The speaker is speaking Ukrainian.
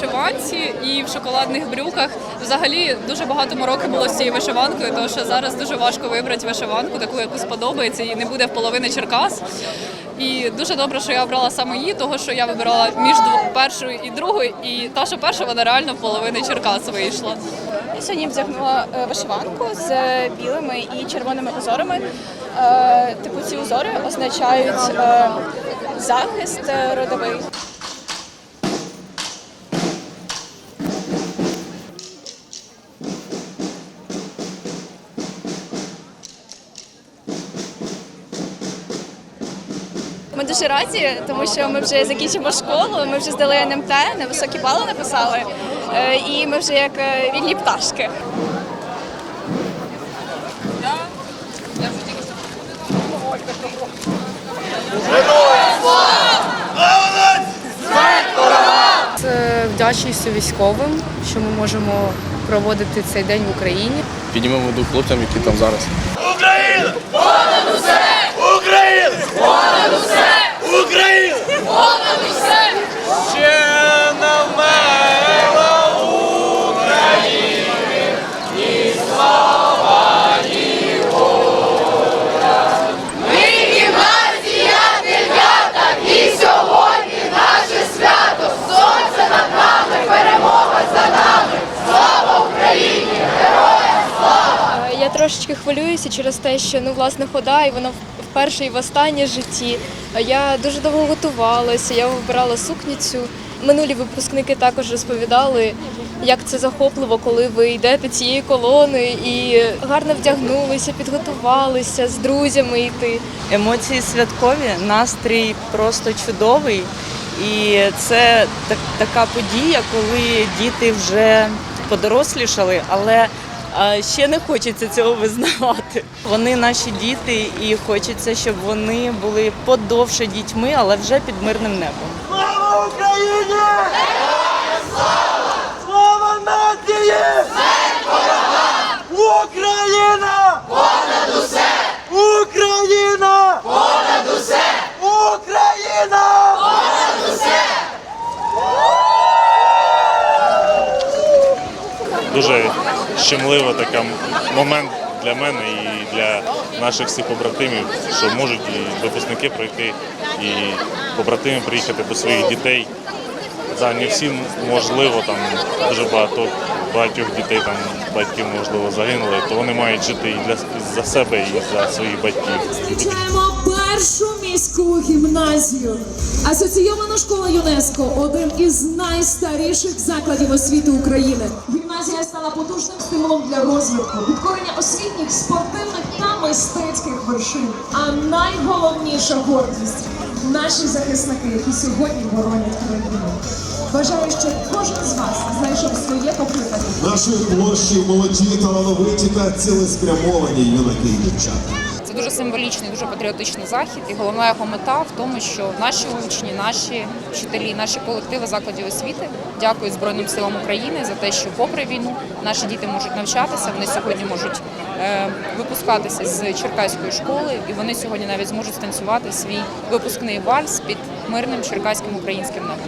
вишиванці і в шоколадних брюках. Взагалі дуже багато мороки було з цією вишиванкою, тому що зараз дуже важко вибрати вишиванку, таку яку сподобається, і не буде в половини Черкас. І дуже добре, що я обрала саме її, того що я вибирала між першою і другою, і та, що перша, вона реально в половини Черкас вийшла. Я сьогодні вдягнула е, вишиванку з білими і червоними узорами. Е, Типу ці узори означають е, захист е, родовий. Ми дуже раді, тому що ми вже закінчимо школу, ми вже здали НМТ, на високі бали написали, е, і ми вже як е, вільні пташки. Вдячністю військовим, що ми можемо проводити цей день в Україні. Піднімемо дух хлопцям, які там зараз. Україна! Понад усе! Україна! Понад усе! Україна! Понад усе! Ще не вмерла України, ні слава, ні воля. Ми гімназія дев'ята, і сьогодні наше свято. Сонце над нами, перемога за нами. Слава Україні! Е, Я трошечки хвилююся через те, що ну власне хода, і воно вперше і в житті. Е, Я дуже довго готувалася, я вибирала сукніцю. Минулі випускники також розповідали, як це захопливо, коли ви йдете цією колоною і гарно вдягнулися, підготувалися з друзями йти. Емоції святкові, настрій просто чудовий. І це так, така подія, коли діти вже подорослішали, але а, ще не хочеться цього визнавати. Вони наші діти, і хочеться, щоб вони були подовше дітьми, але вже під мирним небом. Слава Україні! Слава! Слава нації! Україна! Понад усе! Україна! Понад усе! Україна! Понад усе! дуже щемливо така момент для мене і для наших всіх побратимів, що можуть і випускники пройти, і побратими приїхати до своїх дітей. Да, не всім можливо, там дуже багато багатьох дітей там батьків можливо загинули, то вони мають жити і для і за себе, і за своїх батьків. Зустрічаємо першу міську гімназію. Асоційована школа ЮНЕСКО один із найстаріших закладів освіти України. Гімназія стала потужним стимулом для розвитку, підкорення освітніх, спортивних та мистецьких вершин. А найголовніша гордість наші захисники, які сьогодні боронять країну. Бажаю, щоб кожен з вас знайшов своє покликання. Наші площі молоді, талановиті та цілеспрямовані юнаки і дівчата. Це дуже символічний, дуже патріотичний захід. І головна його мета в тому, що наші учні, наші вчителі, наші колективи закладів освіти дякують Збройним силам України за те, що попри війну наші діти можуть навчатися. Вони сьогодні можуть е, випускатися з Черкаської школи, і вони сьогодні навіть зможуть станцювати свій випускний вальс під мирним черкаським українським небом.